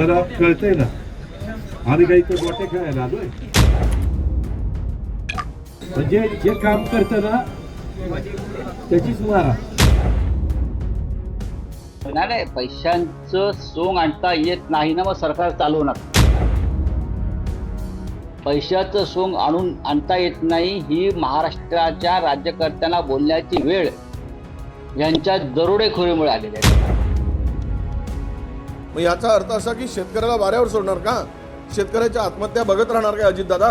आम्हाला कळतंय ना. आम्ही काही तर गोटे खेळायला आलोय. म्हणजे जे काम करत ना त्याचीच मारा. नाही नाही पैशांचं सोंग आणता येत नाही ना मग सरकार चालवणार पैशाचं सोंग आणून आणता येत नाही ही महाराष्ट्राच्या राज्यकर्त्यांना बोलण्याची वेळ यांच्या दरोडेखोरीमुळे आलेली आहे. मग याचा अर्थ असा की शेतकऱ्याला वाऱ्यावर सोडणार का? शेतकऱ्याच्या आत्महत्या बघत राहणार का अजितदादा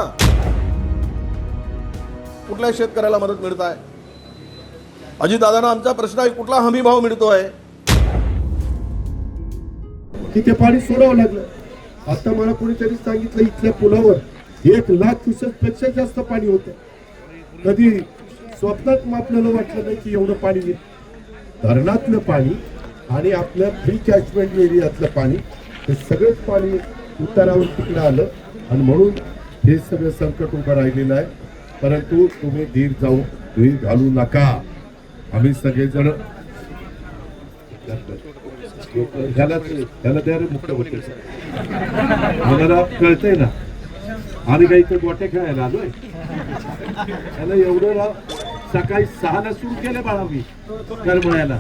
कुठल्या शेतकऱ्याला मदत मिळत आहे अजितदादांना आमचा प्रश्न आहे कुठला हमी भाव मिळतोय? तिथे पाणी सोडावं लागलं. आता मला कोणीतरी सांगितलं इथल्या पुलावर एक लाख क्युसेकपेक्षा जास्त पाणी होतं. कधी स्वप्नात आपल्याला वाटलं नाही की एवढं पाणी धरणातलं पाणी आणि आपलं फ्री कॅचमेंट एरियातलं पाणी हे सगळंच पाणी उतारावर तिकडं आलं. आणि म्हणून हे सगळं संकट उभं राहिलेलं आहे. परंतु तुम्ही धीर जाऊ धीर घालू नका. आम्ही सगळेजण ह्याला ह्याला द्या रे मुक्त मला कळतंय ना. आम्ही काही तर गोटे खेळायला आलोय. त्याला एवढं सकाळी सहाला सुरू केलं बाळा मी करमळ्याला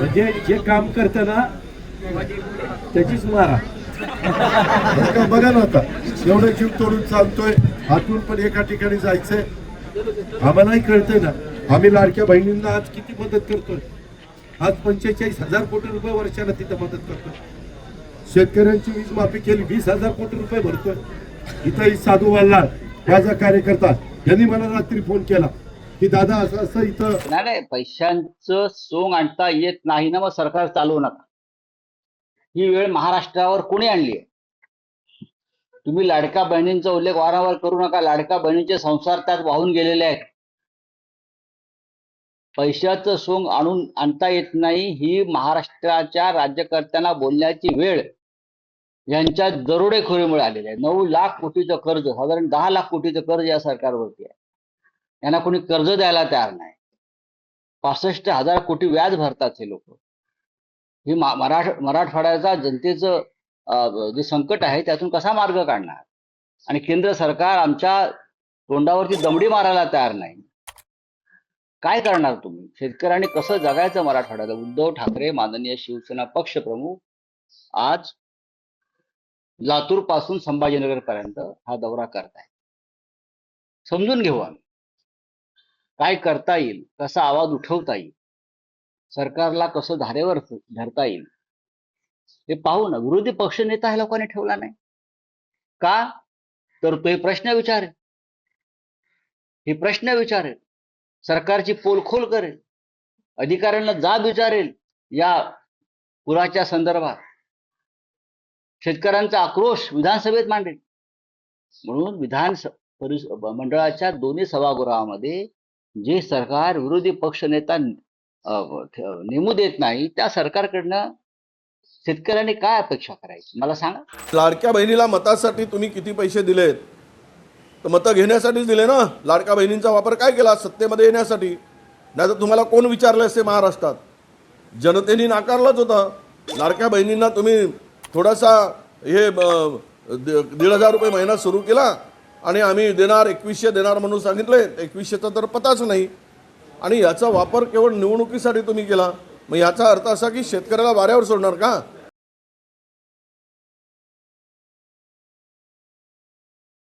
म्हणजे जे काम करतं ना त्याचीच मारा. बरं बघा ना आता. एवढं जीव तोडून चालतोय. आतून पण एका ठिकाणी जायचंय. आम्हालाही कळतंय ना. आम्ही लाडक्या बहिणींना आज किती मदत करतोय. आज पंचेचाळीस हजार कोटी रुपये वर्षाला तिथं मदत करतोय. शेतकऱ्यांची वीज माफी केली वीस हजार कोटी रुपये भरतोय. इथं साधू वाल्ला माझा कार्यकर्ता यांनी मला रात्री फोन केला. की दादा असं असं इथं नाही नाही पैशांचं सोंग आणता येत नाही ना मग सरकार चालवू नका. ही वेळ महाराष्ट्रावर कोणी आणली आहे? तुम्ही लाडका बहिणींचा उल्लेख वारंवार करू नका. लाडका बहिणींचे संसार त्यात वाहून गेलेले आहेत. पैशाचं सोंग आणून आणता येत नाही ही महाराष्ट्राच्या राज्यकर्त्यांना बोलण्याची वेळ यांच्या दरोडेखोरीमुळे आलेली आहे. नऊ लाख कोटीचं कर्ज साधारण दहा लाख कोटीचं कर्ज या सरकारवरती आहे. यांना कोणी कर्ज द्यायला तयार नाही. पासष्ट हजार कोटी व्याज भरतात हे लोक. ही मराठ मराठवाड्याचा जनतेचं जे संकट आहे त्यातून कसा मार्ग काढणार? आणि केंद्र सरकार आमच्या तोंडावरती दमडी मारायला तयार नाही. काय करणार तुम्ही? शेतकऱ्यांनी कसं जगायचं मराठवाड्याला? उद्धव ठाकरे माननीय शिवसेना पक्षप्रमुख आज लातूरपासून संभाजीनगर पर्यंत हा दौरा करताय समजून घेऊ आम्ही. काय करता येईल कसा आवाज उठवता येईल सरकारला कसं धारेवर धरता येईल हे पाहू ना. विरोधी पक्षनेता ह्या लोकांनी ठेवला नाही. का? तर तो हे प्रश्न विचारेल. हे प्रश्न विचारेल. सरकारची पोलखोल करेल. अधिकाऱ्यांना जाब विचारेल या पुराच्या संदर्भात. शेतकऱ्यांचा आक्रोश विधानसभेत मांडेल. म्हणून विधान परिस- मंडळाच्या दोन्ही सभागृहामध्ये जे सरकार विरोधी पक्षनेता नेता नेमू देत नाही त्या सरकारकडनं शेतकऱ्यांनी काय अपेक्षा करायची? मला सांगा. लाडक्या बहिणीला मतासाठी तुम्ही किती पैसे दिलेत? तर मतं घेण्यासाठीच दिले ना? लाडक्या बहिणींचा वापर काय केला? सत्तेमध्ये येण्यासाठी. नाही तर तुम्हाला कोण विचारलं असते महाराष्ट्रात? जनतेने नाकारलंच होतं. लाडक्या बहिणींना तुम्ही थोडासा हे दीड हजार रुपये महिना सुरू केला. आणि आम्ही देणार एकवीसशे देणार म्हणून सांगितले. एकवीसशेचा तर पताच नाही. आणि याचा वापर केवळ निवडणुकीसाठी तुम्ही केला. मग याचा अर्थ असा की शेतकऱ्याला वाऱ्यावर सोडणार का?